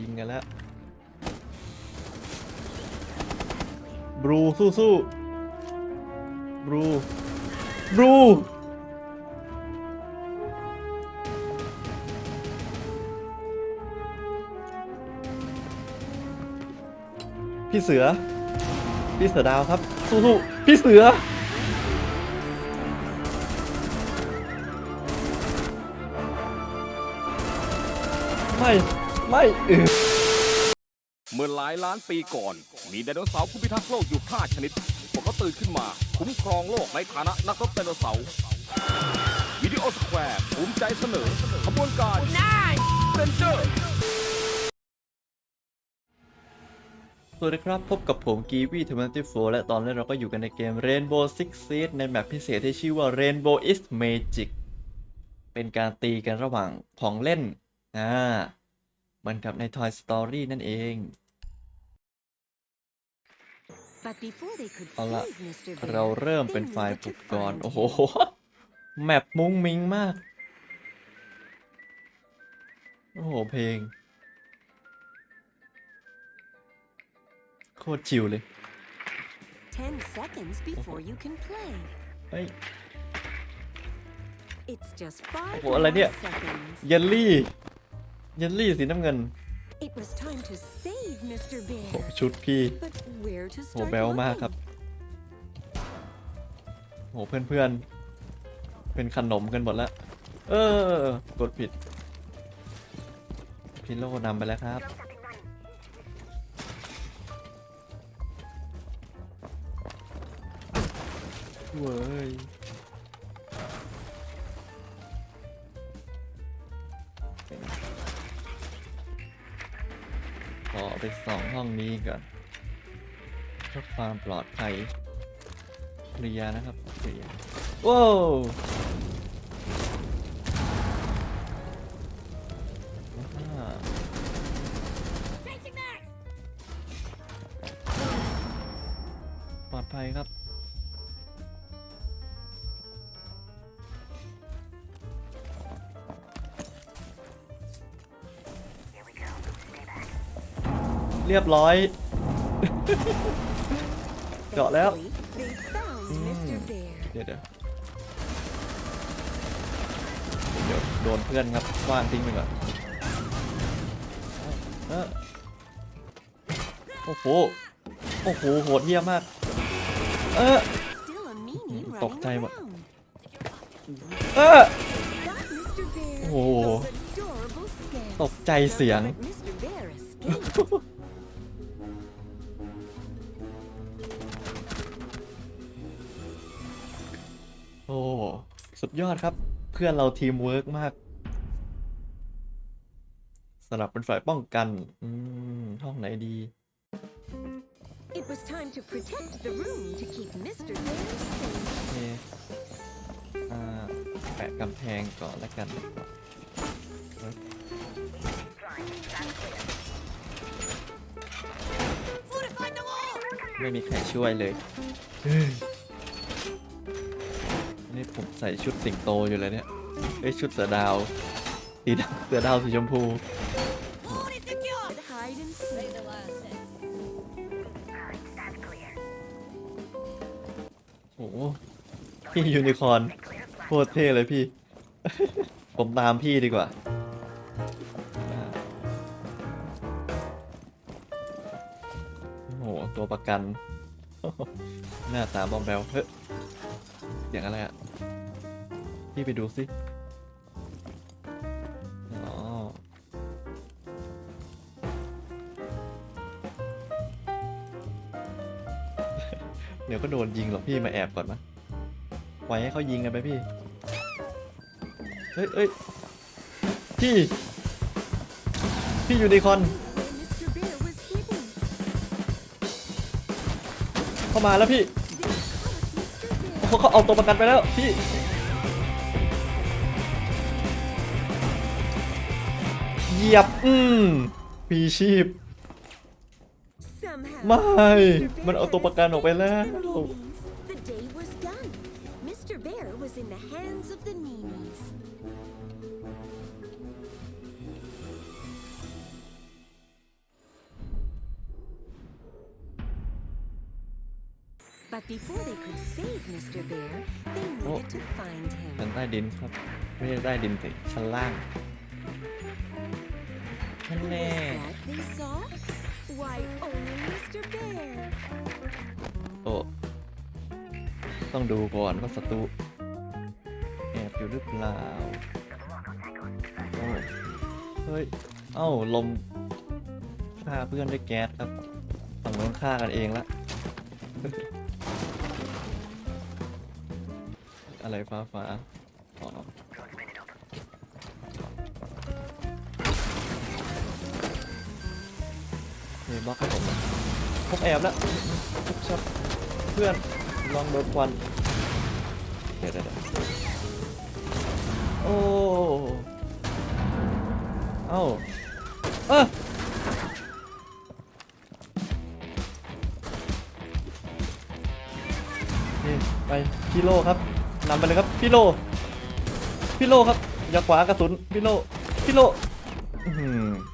ยิงกันแล้วบรูสู้สู้บรูบรูพี่เสือ พี่เสือดาวครับ สู้สู้พี่เสือไม่ ไม่เออเมื่อหลายล้านปีก่อน มีไดโนเสาร์ผู้พิทักษ์โลกอยู่5ชนิดพวกเขาตื่นขึ้นมาคุ้มครองโลกในฐานะนักรบไดโนเสาร์วิดีโอสแควร์ภูมิใจเสนอขบวนการเรนเจอร์สวัสดีครับ พบกับผมกีวีทเวนตี้โฟและตอนนี้เราก็อยู่กันในเกม Rainbow Six Siege ในแมปพิเศษที่ชื่อว่า Rainbow is Magic เป็นการตีกันระหว่างของเล่นอ่า เหมือนกับใน Toy Story นั่นเอง But before they could เอาละ save Mr. Bear, เราเริ่ม they เป็นฝ่าย needed ปลุ to กก่อน find โอ้โห him. แมปมุ้งมิงมาก โอ้โห เพลง โคตรชิลเลย Ten seconds before you can play. เฮ้ย It's just five โอ้โหอะไรเนี่ย more seconds. เยลลี่ เยลลี่สีน้ำเงิน It was time to save Mr. โอ้ Bear. ชุดพี่ But where to โห start แบลมากครับ โห เพื่อนๆเป็นขนมกันหมดแล้ว เออ กดผิดพิโลนำไปแล้วครับ เว้ย ไปสองห้องนี้ก่อนเพื่อความปลอดภัยเคลียนะครับเคลียโว้วปลอดภัยครับ รียบร้อย เจาะแล้ว Thankfully, they found Mr. Bear. เดี๋ยวเดี๋ยวเดี๋ยวโดนเพื่อนครับว่างทิ้งไปก่อนเออโอ้โห โอ้โห โหดเหี้ยมาก เออ Still a meanie Mm, running tokcay mà. around. เออ Got Mr. Bear. Oh. Those adorable scamps. ตกใจเสียง โอ้สุดยอดครับ เพื่อนเราทีมเวิร์กมากสลับเป็นฝ่ายป้องกัน อืม ห้องไหนดี It was time to protect the room to keep Mr. Bear safe. โอเคอ่าแปะกำแพงก่อนแล้วกันเฮ้ยไม่มีใครช่วยเลยเฮ้ยนี่ผมใส่ชุดสิงโตอยู่เลยเนี่ยเอ้ยชุดเสือดาวสีดำเสือดาวสีชมพู Hide and seek. โอ้โหพี่ยูนิคอร์นโคตรเท่เลยพี่ ผมตามพี่ดีกว่าอ่าโอ้โห ตัวประกัน หน้าตาบอมแบลเฮ้ยเสียงอะไรอะ พี่ไปดูสิอ๋อเดี๋ยวก็โดนยิงหรอกพี่มาแอบก่อนนะปล่อยให้เขายิงกันไปพี่ เฮ้ยเอ้ยพี่ พี่ยูนิคอน เข้ามาแล้วพี่เขาเอาตัวประกันไปแล้วพี่ ยียบ อืมมีชีพ ไม่ มันเอาตัวประกันออกไปแล้วโอ้ฉันใต้ดินครับ ไม่ใช่ใต้ดินแต่ชั้นล่าง นั่นแน่ โอ้ ต้องดูก่อนว่าศัตรูแอบอยู่หรือเปล่าโอ้เฮ้ย เอ้า ลมฆ่าเพื่อนด้วยแก๊สครับฝั่งโน้นฆ่ากันเองละ อะไรฟ้าฟ้าอ๋อ บล็อกให้ผมหน่อยผมแอบแล้วทุกช็อตเพื่อนลองโดนควันเดี๋ยวเดี๋ยวโอ้เอ้าเออนี่ไปพี่โลครับนำไปเลยครับพี่โลพี่โลครับอย่าขวากระสุนพี่โลพี่โลอื้อ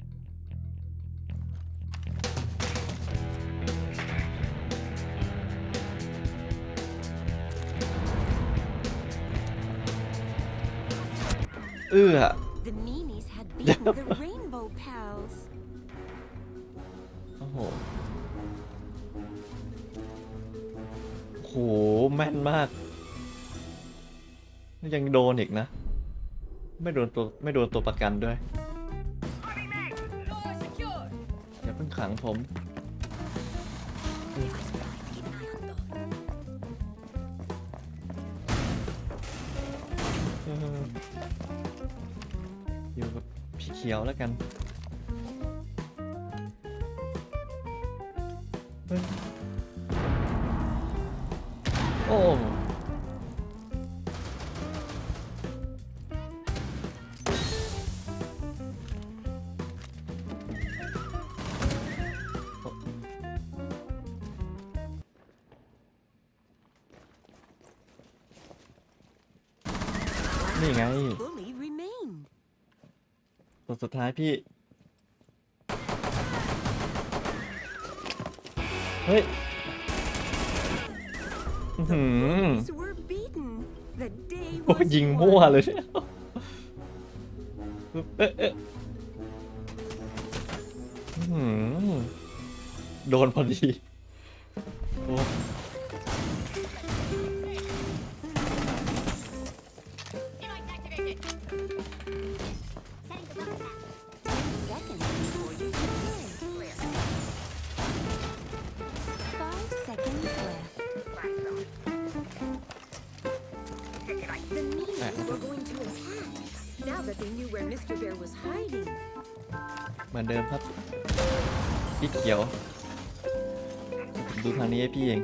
เอื้อ The meanies had beaten the Rainbow Pals. โอ้โห โห แม่นมาก ยังโดนอีกนะ ไม่โดนตัวไม่โดนตัวประกันด้วย อย่าเพิ่งขังผม เอยู่กับพี่เขียวแล้วกันโอ้นี่ไง Bully remained. ตัว สุดท้ายพี่ เฮ้ยหือ Bullies were beaten. The day โอ้ยิงมั่วเลยเนี่ยเอ๊ะเอ๊ะโดนพอดีโอ้ Now that they knew where Mr. Bear was hiding. เหมือนเดิมครับพี่เขียวผมดูทางนี้ให้พี่เอง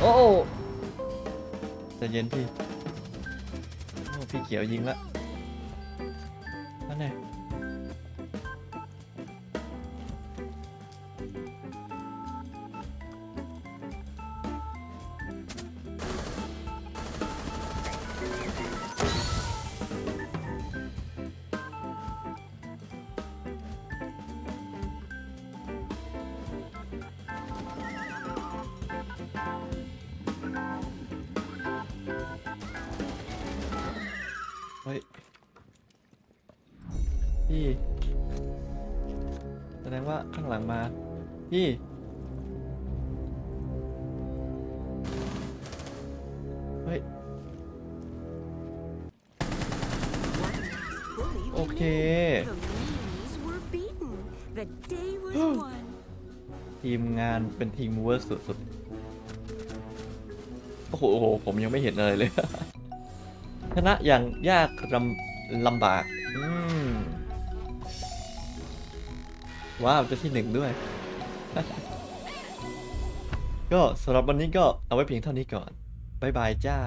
โอ้ใจะเย็นพี่โอ้พี่เขียวยิงละนั่นไง พี่แสดงว่าข้างหลังมา พี่ เฮ้ย Bully Okay. remained. The meanies were beaten. The day was won. ทีมงานเป็นทีมเวิร์กสุดๆโอ้โหโอ้โห ผมยังไม่เห็นอะไรเลย ชนะอย่างยากลำลำบาก อืม ว้าวจะที่หนึ่งด้วย ก็สำหรับวันนี้ก็เอาไว้เพียงเท่านี้ก่อน บ๊ายบายจ้า